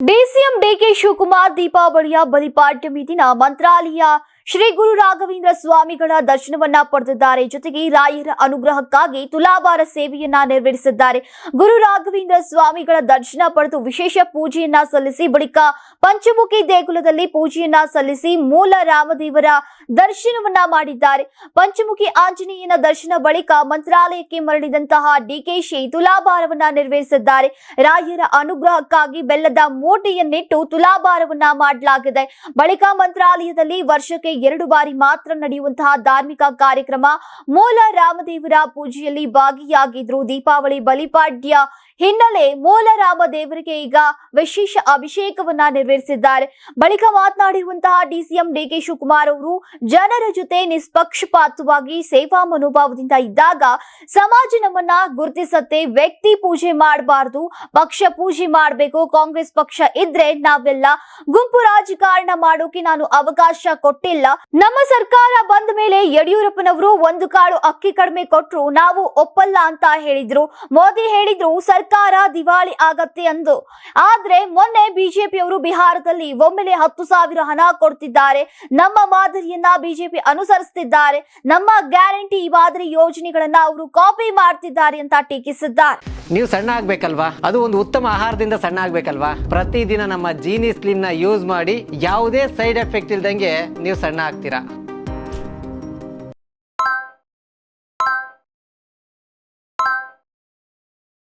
DCM DK Shivakumar ದೀಪಾವಳಿಯ ಬಲಿಪಾಡ್ಯಮಿ ದಿನ ಮಂತ್ರಾಲಯ ಶ್ರೀ ಗುರು ರಾಘವೇಂದ್ರ ಸ್ವಾಮಿಗಳ ದರ್ಶನವನ್ನ ಪಡೆದಿದ್ದಾರೆ. ಜೊತೆಗೆ ರಾಯರ ಅನುಗ್ರಹಕ್ಕಾಗಿ ತುಲಾಭಾರ ಸೇವೆಯನ್ನ ನೆರವೇರಿಸಿದ್ದಾರೆ. ಗುರು ರಾಘವೇಂದ್ರ ಸ್ವಾಮಿಗಳ ದರ್ಶನ ಪಡೆದು ವಿಶೇಷ ಪೂಜೆಯನ್ನ ಸಲ್ಲಿಸಿ, ಬಳಿಕ ಪಂಚಮುಖಿ ದೇಗುಲದಲ್ಲಿ ಪೂಜೆಯನ್ನ ಸಲ್ಲಿಸಿ ಮೂಲ ರಾಮದೇವರ ದರ್ಶನವನ್ನ ಮಾಡಿದ್ದಾರೆ. ಪಂಚಮುಖಿ ಆಂಜನೇಯನ ದರ್ಶನ ಬಳಿಕ ಮಂತ್ರಾಲಯಕ್ಕೆ ಮರಳಿದಂತಹ ಡಿಕೆಶಿ ತುಲಾಭಾರವನ್ನ ನೆರವೇರಿಸಿದ್ದಾರೆ. ರಾಯರ ಅನುಗ್ರಹಕ್ಕಾಗಿ ಬೆಲ್ಲದ ಮೂಟೆಯನ್ನಿಟ್ಟು ತುಲಾಭಾರವನ್ನ ಮಾಡಲಾಗಿದೆ. ಬಳಿಕ ಮಂತ್ರಾಲಯದಲ್ಲಿ ವರ್ಷಕ್ಕೆ ಎರಡು ಬಾರಿ ಮಾತ್ರ ನಡೆಯುವಂತಹ ಧಾರ್ಮಿಕ ಕಾರ್ಯಕ್ರಮ ಮೂಲ ರಾಮದೇವರ ಪೂಜೆಯಲ್ಲಿ ಭಾಗಿಯಾಗಿದ್ರು ದೀಪಾವಳಿ ಬಲಿಪಾಡ್ಯ ಹಿನ್ನೆಲೆ ಮೂಲ ರಾಮದೇವರಿಗೆ ಈಗ ವಿಶೇಷ ಅಭಿಷೇಕವನ್ನ ನೆರವೇರಿಸಿದ್ದಾರೆ. ಬಳಿಕ ಮಾತನಾಡಿರುವಂತಹ ಡಿಸಿಎಂ ಡಿಕೆ ಶಿವಕುಮಾರ್ ಅವರು ಜನರ ಜೊತೆ ನಿಷ್ಪಕ್ಷಪಾತವಾಗಿ ಸೇವಾ ಮನೋಭಾವದಿಂದ ಇದ್ದಾಗ ಸಮಾಜ ನಮ್ಮನ್ನ ಗುರುತಿಸತ್ತೆ, ವ್ಯಕ್ತಿ ಪೂಜೆ ಮಾಡಬಾರದು, ಪಕ್ಷ ಪೂಜೆ ಮಾಡಬೇಕು, ಕಾಂಗ್ರೆಸ್ ಪಕ್ಷ ಇದ್ರೆ ನಾವೆಲ್ಲ ಗುಂಪು ರಾಜಕಾರಣ ಮಾಡೋಕೆ ನಾನು ಅವಕಾಶ ಕೊಟ್ಟಿಲ್ಲ. ನಮ್ಮ ಸರ್ಕಾರ ಬಂದ ಮೇಲೆ ಯಡಿಯೂರಪ್ಪನವರು ಒಂದು ಕಾಳು ಅಕ್ಕಿ ಕಡಿಮೆ ಕೊಟ್ರು ನಾವು ಒಪ್ಪಲ್ಲ ಅಂತ ಹೇಳಿದ್ರು. ಮೋದಿ ಹೇಳಿದ್ರು ಸರ್ಕಾರ ದಿವಾಳಿ ಆಗತ್ತೆ ಅಂದು. ಆದ್ರೆ ಮೊನ್ನೆ ಬಿಜೆಪಿಯವರು ಬಿಹಾರದಲ್ಲಿ ಒಮ್ಮೆಲೆ ಹತ್ತು ಸಾವಿರ ಹಣ ಕೊಡ್ತಿದ್ದಾರೆ. ನಮ್ಮ ಮಾದರಿಯನ್ನ ಬಿಜೆಪಿ ಅನುಸರಿಸುತ್ತಿದ್ದಾರೆ ನಮ್ಮ ಗ್ಯಾರಂಟಿ ಮಾದರಿ ಯೋಜನೆಗಳನ್ನ ಅವರು ಕಾಪಿ ಮಾಡ್ತಿದ್ದಾರೆ ಅಂತ ಟೀಕಿಸಿದ್ದಾರೆ. ನೀವು ಸಣ್ಣ ಆಗ್ಬೇಕಲ್ವಾ? ಅದು ಒಂದು ಉತ್ತಮ ಆಹಾರದಿಂದ ಸಣ್ಣ ಆಗ್ಬೇಕಲ್ವಾ? ಪ್ರತಿದಿನ ನಮ್ಮ ಜೀನಿ ಸ್ಲಿಮ್ನ ಯೂಸ್ ಮಾಡಿ ಯಾವುದೇ ಸೈಡ್ ಎಫೆಕ್ಟ್ ಇಲ್ದಂಗೆ ನೀವು ಸಣ್ಣ ಆಗ್ತೀರಾ?